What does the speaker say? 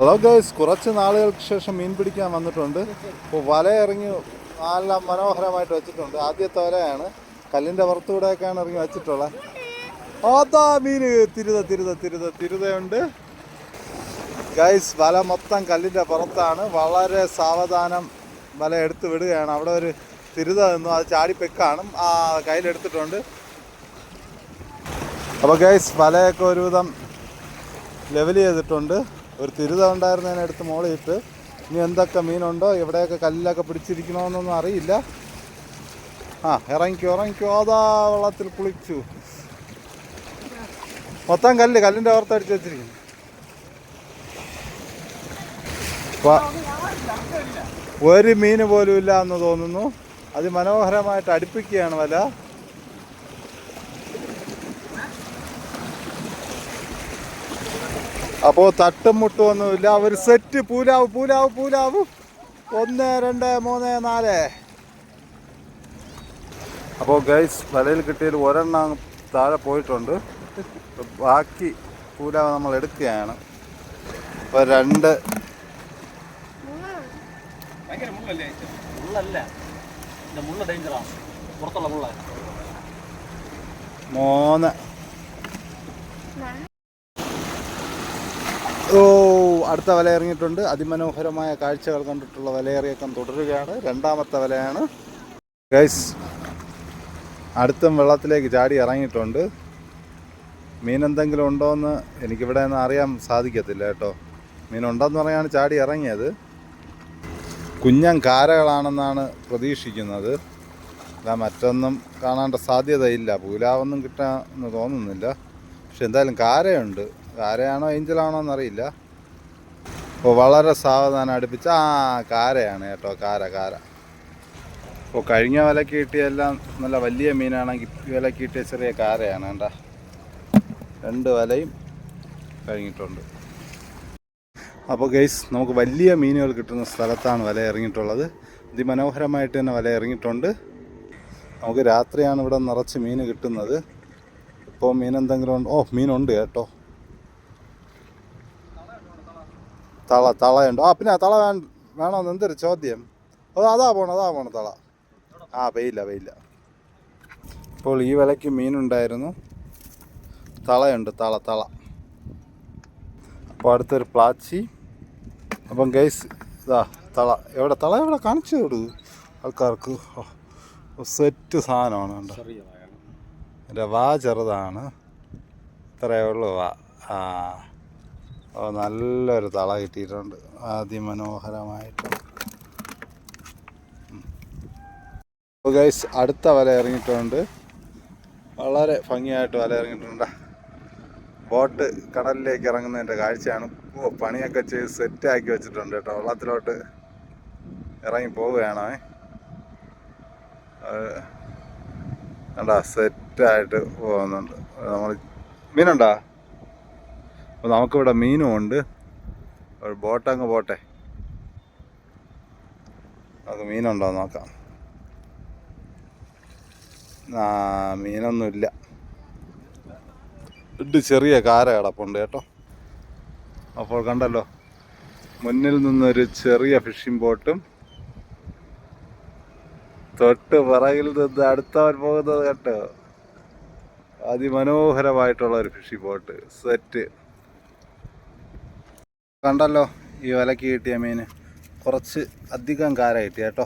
Hello guys കുറച്ച് നാളുകൾക്ക് ശേഷം മീൻ പിടിക്കാൻ വന്നിട്ടുണ്ട്. അപ്പോൾ വല ഇറങ്ങി നല്ല മനോഹരമായിട്ട് വെച്ചിട്ടുണ്ട്. ആദ്യത്തെ വലയാണ്. കല്ലിന്റെ പുറത്തുകൂടെയൊക്കെയാണ് ഇറങ്ങി വെച്ചിട്ടുള്ളത്. ഓത്താ മീന്. തിരുത തിരുത തിരുത തിരുതയുണ്ട്. ഗൈസ് വല മൊത്തം കല്ലിന്റെ പുറത്താണ്. വളരെ സാവധാനം വല എടുത്ത് വിടുകയാണ്. അവിടെ ഒരു തിരുത നിന്നു. അത് ചാടിപ്പെക്കാണും. ആ കയ്യിലെടുത്തിട്ടുണ്ട് അപ്പോൾ ഗൈസ് വലയൊക്കെ ഒരുവിധം ലെവൽ ചെയ്തിട്ടുണ്ട്. ഒരു തിരുത ഉണ്ടായിരുന്നതിനടുത്ത് മോളിയിട്ട് ഇനി എന്തൊക്കെ മീനുണ്ടോ എവിടെയൊക്കെ കല്ലൊക്കെ പിടിച്ചിരിക്കണമെന്നൊന്നും അറിയില്ല. ആ ഇറങ്ങിക്കോ ഇറങ്ങിക്കോ. അതാ വെള്ളത്തിൽ കുളിച്ചു. മൊത്തം കല്ല് കല്ലിന്റെ ഓർത്തടിച്ച് വെച്ചിരിക്കുന്നു. ഒരു മീന് പോലും ഇല്ല എന്ന് തോന്നുന്നു. അതിമനോഹരമായിട്ട് അടുപ്പിക്കുകയാണ് വല. അപ്പോൾ തട്ടും മുട്ടും ഒന്നുമില്ല. ഒരു സെറ്റ് പൂലാവ് പൂലാവ് പൂലാവ്. ഒന്ന് രണ്ട് മൂന്ന് നാല്. അപ്പോൾ ഗൈസ് വലയിൽ കിട്ടിയതിൽ ഒരെണ്ണം താഴെ പോയിട്ടുണ്ട്. ബാക്കി പൂലാവ് നമ്മൾ എടുക്കുകയാണ്. അപ്പോൾ രണ്ട്. ഭയങ്കര അടുത്ത വല ഇറങ്ങിയിട്ടുണ്ട് അതിമനോഹരമായ കാഴ്ചകൾ കണ്ടിട്ടുള്ള വലയേറിയക്കം തുടരുകയാണ്. രണ്ടാമത്തെ വലയാണ്. ഗൈസ് അടുത്തും വെള്ളത്തിലേക്ക് ചാടി ഇറങ്ങിയിട്ടുണ്ട്. മീൻ എന്തെങ്കിലും ഉണ്ടോ എന്ന് എനിക്കിവിടെ നിന്ന് അറിയാൻ സാധിക്കത്തില്ല കേട്ടോ. മീനുണ്ടെന്ന് പറയാണ് ചാടി ഇറങ്ങിയത്. കുഞ്ഞൻ കാരകളാണെന്നാണ് പ്രതീക്ഷിക്കുന്നത്. അല്ല മറ്റൊന്നും കാണാണ്ട സാധ്യതയില്ല. പൂലാവൊന്നും കിട്ടാമെന്ന് തോന്നുന്നില്ല. പക്ഷെ എന്തായാലും കാരയുണ്ട്. കാരയാണോ ഏഞ്ചലാണോ എന്നറിയില്ല. അപ്പോൾ വളരെ സാവധാനം അടുപ്പിച്ച്. ആ കാരയാണ് കേട്ടോ കാര കാര. അപ്പോൾ കഴിഞ്ഞ വിലക്ക് കിട്ടിയെല്ലാം നല്ല വലിയ മീനാണെങ്കിൽ വില കിട്ടിയ ചെറിയ കാരയാണ് കേട്ടോ രണ്ട് വലയും കഴിഞ്ഞിട്ടുണ്ട്. അപ്പോൾ ഗൈസ് നമുക്ക് വലിയ മീനുകൾ കിട്ടുന്ന സ്ഥലത്താണ് വല ഇറങ്ങിയിട്ടുള്ളത്. അതിമനോഹരമായിട്ട് തന്നെ വല ഇറങ്ങിയിട്ടുണ്ട്. നമുക്ക് രാത്രിയാണ് ഇവിടെ നിറച്ച് മീൻ കിട്ടുന്നത്. ഇപ്പോൾ മീൻ എന്തെങ്കിലും ഉണ്ട്? ഓ മീനുണ്ട് കേട്ടോ. തള തളയുണ്ട്. ആ പിന്നെ തള വേ വേണമെന്ന് എന്തൊരു ചോദ്യം? അത് അതാ പോണം അതാ പോണം തള. ആ പെയ്യില്ല പെയ്യില്ല ഇപ്പോൾ ഈ വിലയ്ക്ക് മീനുണ്ടായിരുന്നു. തളയുണ്ട് തള തള. അപ്പോൾ അടുത്തൊരു പ്ലാച്ചി. അപ്പം ഗൈസ് ഇതാ തള. എവിടെ തള എവിടെ? കാണിച്ചു കൊടു ആൾക്കാർക്ക്. സെറ്റ് സാധനമാണ് കണ്ടോ? എന്റെ വാ ചെറുതാണ്. ഇത്രയേ ഉള്ളൂ വാ. ആ. നല്ലൊരു തള കിട്ടിയിട്ടുണ്ട്. അതിമനോഹരമായിട്ട്. ഗൈസ് അടുത്ത വല ഇറങ്ങിയിട്ടുണ്ട്. വളരെ ഭംഗിയായിട്ട് വല ഇറങ്ങിയിട്ടുണ്ട്. ബോട്ട് കടലിലേക്ക് ഇറങ്ങുന്നതിന്റെ കാഴ്ചയാണ്. പണിയൊക്കെ ചെയ്ത് സെറ്റാക്കി വെച്ചിട്ടുണ്ട് കേട്ടോ. വെള്ളത്തിലോട്ട് ഇറങ്ങി പോവുകയാണോ. കണ്ടാ സെറ്റായിട്ട് പോകുന്നുണ്ട്. നമ്മൾ മീനുണ്ടോ? അപ്പോൾ നമുക്കിവിടെ മീനും ഉണ്ട്. ഒരു ബോട്ട് ബോട്ടങ്ങ് പോട്ടെ. അത് മീനുണ്ടോ നോക്കാം. ആ മീനൊന്നുമില്ല ഇട്ട് ചെറിയ കാര കിടപ്പുണ്ട് കേട്ടോ. അപ്പോൾ കണ്ടല്ലോ മുന്നിൽ നിന്നൊരു ചെറിയ ഫിഷിംഗ് ബോട്ടും തൊട്ട് പിറകിൽ നിന്ന് അടുത്തവൻ പോകുന്നത് കേട്ടോ അതിമനോഹരമായിട്ടുള്ള ഒരു ഫിഷിംഗ് ബോട്ട് സെറ്റ് കണ്ടല്ലോ ഈ വിലക്ക് കിട്ടിയ മീൻ. കുറച്ച് അധികം കാര കിട്ടി കേട്ടോ.